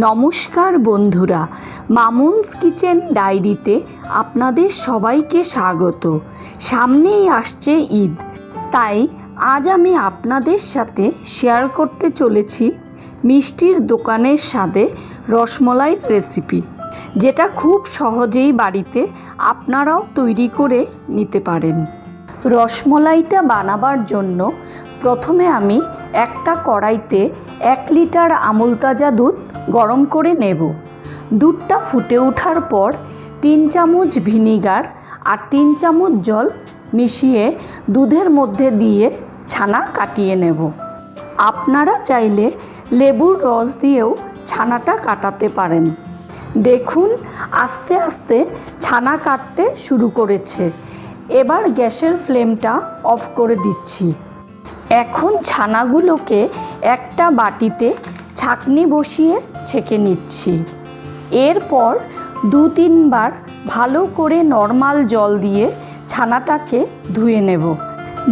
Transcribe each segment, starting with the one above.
নমস্কার বন্ধুরা, মামুনস কিচেন ডায়েরিতে আপনাদের সবাইকে স্বাগত। সামনেই আসছে ঈদ, তাই আজ আমি আপনাদের সাথে শেয়ার করতে চলেছি মিষ্টির দোকানের স্বাদে রসমলাইয়ের রেসিপি, যেটা খুব সহজেই বাড়িতে আপনারাও তৈরি করে নিতে পারেন। রসমলাইটা বানাবার জন্য প্রথমে আমি একটা কড়াইতে এক লিটার আমুল তাজা দুধ গরম করে নেব। দুধটা ফুটে ওঠার পর তিন চামচ ভিনিগার আর তিন চামচ জল মিশিয়ে দুধের মধ্যে দিয়ে ছানা কাটিয়ে নেব। আপনারা চাইলে লেবুর রস দিয়েও ছানাটা কাটাতে পারেন। দেখুন, আস্তে আস্তে ছানা কাটতে শুরু করেছে। এবার গ্যাসের ফ্লেমটা অফ করে দিচ্ছি। এখন ছানাগুলোকে একটা বাটিতে ছাকনি বসিয়ে ছেঁকে নিচ্ছি। এরপর দু তিনবার ভালো করে নর্মাল জল দিয়ে ছানাটাকে ধুয়ে নেব,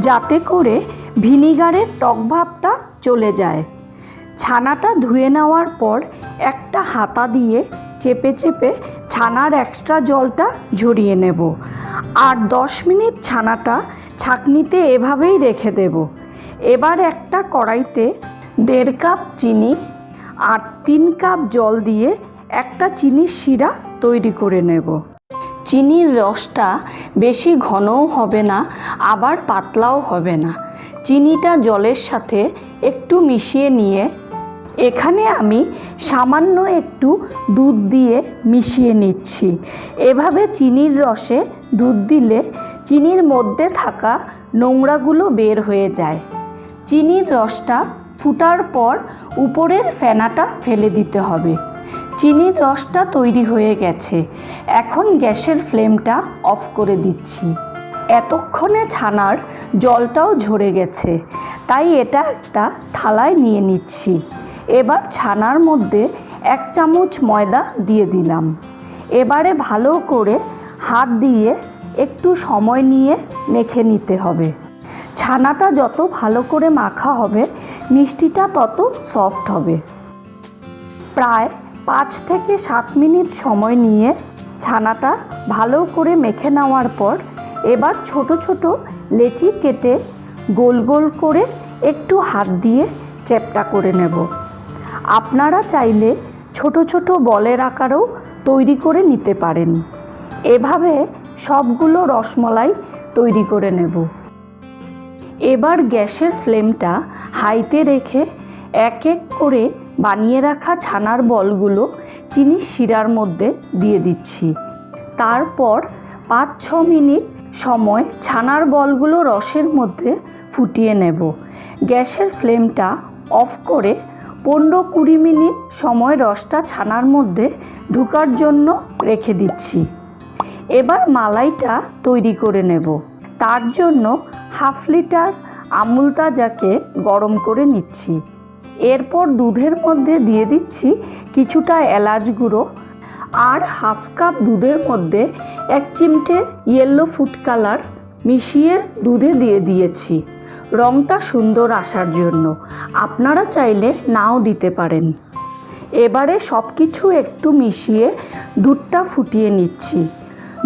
যাতে করে ভিনিগারের টকভাবটা চলে যায়। ছানাটা ধুয়ে নেওয়ার পর একটা হাতা দিয়ে চেপে চেপে ছানার এক্সট্রা জলটা ঝরিয়ে নেব। আর দশ মিনিট ছানাটা ছাকনিতে এভাবেই রেখে দেব। এবার একটা কড়াইতে দেড় কাপ চিনি আর তিন কাপ জল দিয়ে একটা চিনির শিরা তৈরি করে নেব। চিনির রসটা বেশি ঘনও হবে না, আবার পাতলাও হবে না। চিনিটা জলের সাথে একটু মিশিয়ে নিয়ে এখানে আমি সামান্য একটু দুধ দিয়ে মিশিয়ে নিচ্ছি। এভাবে চিনির রসে দুধ দিলে চিনির মধ্যে থাকা নোংরাগুলো বের হয়ে যায়। চিনির রসটা ফুটার পর উপরের ফেনাটা ফেলে দিতে হবে। চিনির রসটা তৈরি হয়ে গেছে। এখন গ্যাসের ফ্লেমটা অফ করে দিচ্ছি। এতক্ষণে ছানার জলটাও ঝরে গেছে। তাই এটা একটা থালায় নিয়ে নিচ্ছি। এবার ছানার মধ্যে এক চামচ ময়দা দিয়ে দিলাম। এবারে ভালো করে হাত দিয়ে একটু সময় নিয়ে মেখে নিতে হবে। ছানাটা যত ভালো করে মাখা হবে মিষ্টিটা তত সফট হবে। প্রায় পাঁচ থেকে সাত মিনিট সময় নিয়ে ছানাটা ভালো করে মেখে নেওয়ার পর এবার ছোট ছোট লেচি কেটে গোল গোল করে একটু হাত দিয়ে চ্যাপটা করে নেব। আপনারা চাইলে ছোট ছোট বলের আকারেও তৈরি করে নিতে পারেন। এভাবে সবগুলো রসমলাই তৈরি করে নেব। এবার গ্যাসের ফ্লেমটা হাইতে রেখে এক এক করে বানিয়ে রাখা ছানার বলগুলো চিনি শিরার মধ্যে দিয়ে দিচ্ছি। তারপর পাঁচ ছ মিনিট সময় ছানার বলগুলো রসের মধ্যে ফুটিয়ে নেব। গ্যাসের ফ্লেমটা অফ করে পনেরো কুড়ি মিনিট সময় রসটা ছানার মধ্যে ঢুকার জন্য রেখে দিচ্ছি। এবার মালাইটা তৈরি করে নেব। তার জন্য হাফ লিটার আমুল তাজাকে গরম করে নিচ্ছি। এরপর দুধের মধ্যে দিয়ে দিচ্ছি কিছুটা এলাচ গুঁড়ো আর হাফ কাপ দুধের মধ্যে এক চিমটে ইয়েলো ফুড কালার মিশিয়ে দুধে দিয়ে দিয়েছি। রঙটা সুন্দর আসার জন্য। আপনারা চাইলে নাও দিতে পারেন। এবারে সব কিছু একটু মিশিয়ে দুধটা ফুটিয়ে নিচ্ছি।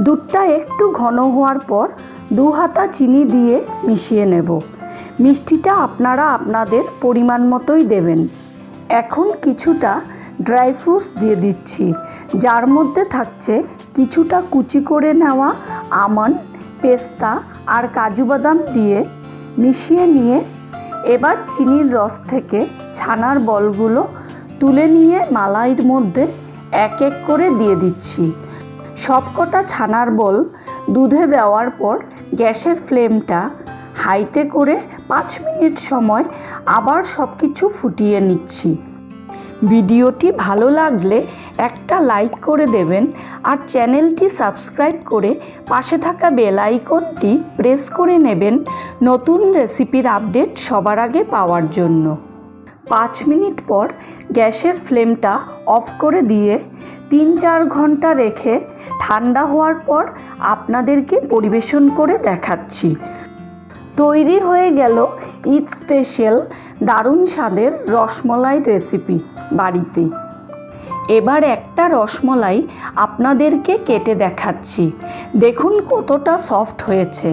দুধটা একটু ঘন হওয়ার পর দু হাতা চিনি দিয়ে মিশিয়ে নেব। মিষ্টিটা আপনারা আপনাদের পরিমাণ মতোই দেবেন। এখন কিছুটা ড্রাই ফ্রুটস দিয়ে দিচ্ছি, যার মধ্যে থাকছে কিছুটা কুচি করে নেওয়া আমন্ড, পেস্তা আর কাজু বাদাম দিয়ে মিশিয়ে নিয়ে এবার চিনির রস থেকে ছানার বলগুলো তুলে নিয়ে মালাইয়ের মধ্যে এক এক করে দিয়ে দিচ্ছি। সবকটা ছানার বল দুধে দেওয়ার পর গ্যাসের ফ্লেমটা হাইতে করে পাঁচ মিনিট সময় আবার সব কিছু ফুটিয়ে নিচ্ছি। ভিডিওটি ভালো লাগলে একটা লাইক করে দেবেন আর চ্যানেলটি সাবস্ক্রাইব করে পাশে থাকা বেল আইকনটি প্রেস করে নেবেন নতুন রেসিপির আপডেট সবার আগে পাওয়ার জন্য। পাঁচ মিনিট পর গ্যাসের ফ্লেমটা অফ করে দিয়ে তিন চার ঘণ্টা রেখে ঠান্ডা হওয়ার পর আপনাদেরকে পরিবেশন করে দেখাচ্ছি। তৈরি হয়ে গেল ঈদ স্পেশাল দারুণ স্বাদের রসমলাই রেসিপি বাড়িতেই এবার একটা রসমলাই আপনাদেরকে কেটে দেখাচ্ছি। দেখুন কতটা সফট হয়েছে।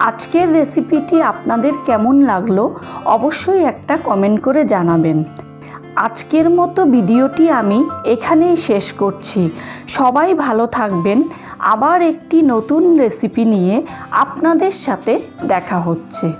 আজকের রেসিপিটি আপনাদের কেমন লাগল অবশ্যই একটা কমেন্ট করে জানাবেন। আজকের মতো ভিডিওটি আমি এখানেই শেষ করছি। সবাই ভালো থাকবেন। আবার একটি নতুন রেসিপি নিয়ে আপনাদের সাথে দেখা হচ্ছে।